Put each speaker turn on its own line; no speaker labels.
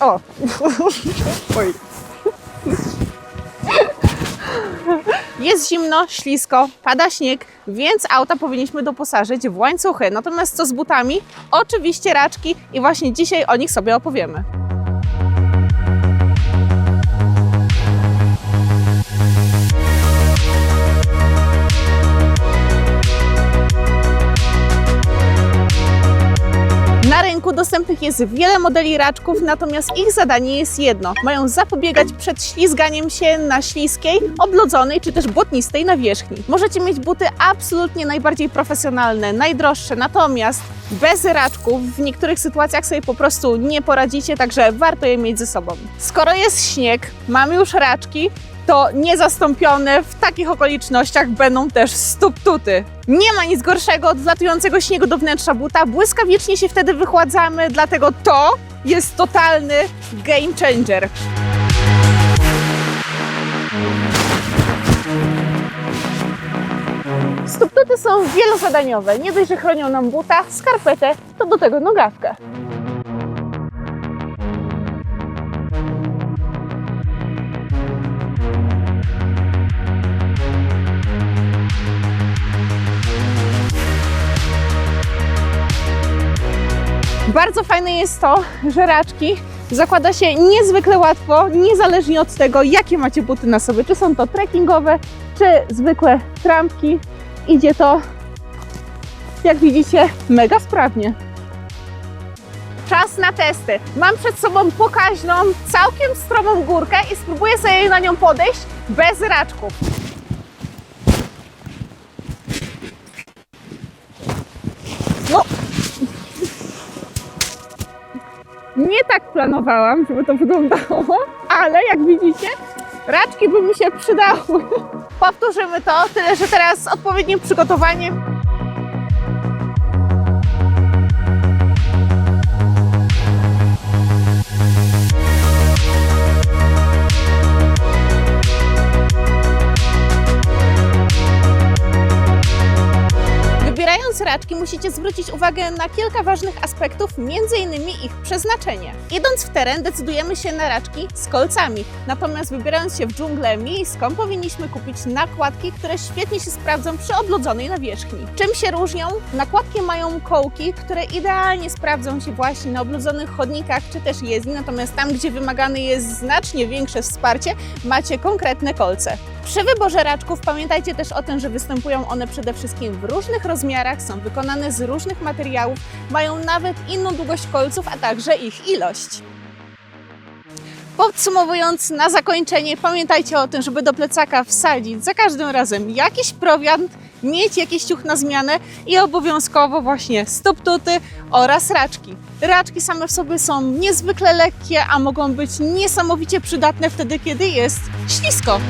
O! Oj. Jest zimno, ślisko, pada śnieg, więc auta powinniśmy doposażyć w łańcuchy. Natomiast co z butami? Oczywiście raczki i właśnie dzisiaj o nich sobie opowiemy. Rynku dostępnych jest wiele modeli raczków, natomiast ich zadanie jest jedno. Mają zapobiegać przed ślizganiem się na śliskiej, oblodzonej czy też błotnistej nawierzchni. Możecie mieć buty absolutnie najbardziej profesjonalne, najdroższe, natomiast bez raczków w niektórych sytuacjach sobie po prostu nie poradzicie, także warto je mieć ze sobą. Skoro jest śnieg, mamy już raczki, to niezastąpione w takich okolicznościach będą też stoptuty. Nie ma nic gorszego od wlatującego śniegu do wnętrza buta, błyskawicznie się wtedy wychładzamy, dlatego to jest totalny game changer. Stoptuty są wielozadaniowe. Nie dość, że chronią nam buta, skarpetę, to do tego nogawkę. Bardzo fajne jest to, że raczki zakłada się niezwykle łatwo, niezależnie od tego, jakie macie buty na sobie. Czy są to trekkingowe, czy zwykłe trampki. Idzie to, jak widzicie, mega sprawnie. Czas na testy. Mam przed sobą pokaźną, całkiem stromą górkę i spróbuję sobie na nią podejść bez raczków. Nie tak planowałam, żeby to wyglądało, ale jak widzicie, raczki by mi się przydały. Powtórzymy to, tyle że teraz z odpowiednim raczki musicie zwrócić uwagę na kilka ważnych aspektów, m.in. ich przeznaczenie. Idąc w teren decydujemy się na raczki z kolcami, natomiast wybierając się w dżunglę miejską powinniśmy kupić nakładki, które świetnie się sprawdzą przy oblodzonej nawierzchni. Czym się różnią? Nakładki mają kołki, które idealnie sprawdzą się właśnie na oblodzonych chodnikach czy też jezdni, natomiast tam, gdzie wymagane jest znacznie większe wsparcie, macie konkretne kolce. Przy wyborze raczków pamiętajcie też o tym, że występują one przede wszystkim w różnych rozmiarach, są wykonane z różnych materiałów, mają nawet inną długość kolców, a także ich ilość. Podsumowując, na zakończenie pamiętajcie o tym, żeby do plecaka wsadzić za każdym razem jakiś prowiant, mieć jakiś ciuch na zmianę i obowiązkowo właśnie stoptuty oraz raczki. Raczki same w sobie są niezwykle lekkie, a mogą być niesamowicie przydatne wtedy, kiedy jest ślisko.